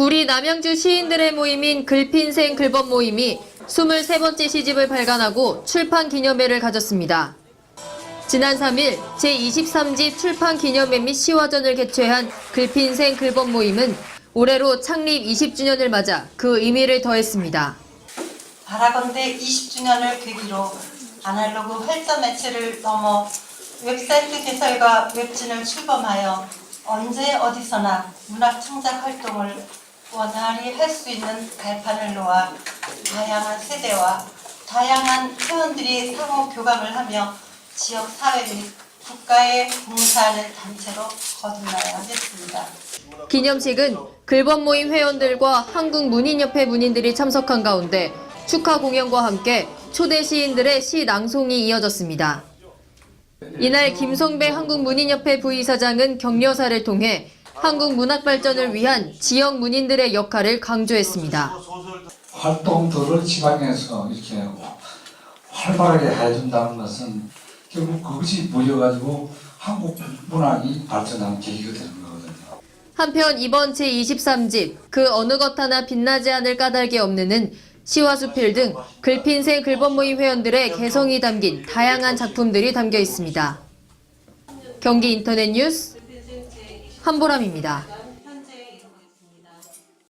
구리 남양주 시인들의 모임인 글핀생 글법 모임이 23번째 시집을 발간하고 출판 기념회를 가졌습니다. 지난 3일 제23집 출판 기념회 및 시화전을 개최한 글핀생 글법 모임은 올해로 창립 20주년을 맞아 그 의미를 더했습니다. 바라건대 20주년을 계기로 아날로그 활자 매체를 넘어 웹사이트 개설과 웹진을 출범하여 언제 어디서나 문학 창작 활동을 원활히 할 수 있는 발판을 놓아 다양한 세대와 다양한 회원들이 상호 교감을 하며 지역 사회 및 국가에 봉사하는 단체로 거듭나야겠습니다. 기념식은 글법 모임 회원들과 한국문인협회 문인들이 참석한 가운데 축하 공연과 함께 초대 시인들의 시 낭송이 이어졌습니다. 이날 김성배 한국문인협회 부이사장은 격려사를 통해 한국 문학 발전을 위한 지역 문인들의 역할을 강조했습니다. 활동들을 지방에서 이렇게 활발하게 해준다는 것은 결국 그것이 모여가지고 한국 문학이 발전하는 계기가 되는 거거든요. 한편 이번 제23집 그 어느 것 하나 빛나지 않을 까닭이 없는은 시와 수필 등 글핀생 글법 모임 회원들의 개성이 담긴 다양한 작품들이 담겨 있습니다. 경기 인터넷 뉴스 한보람입니다.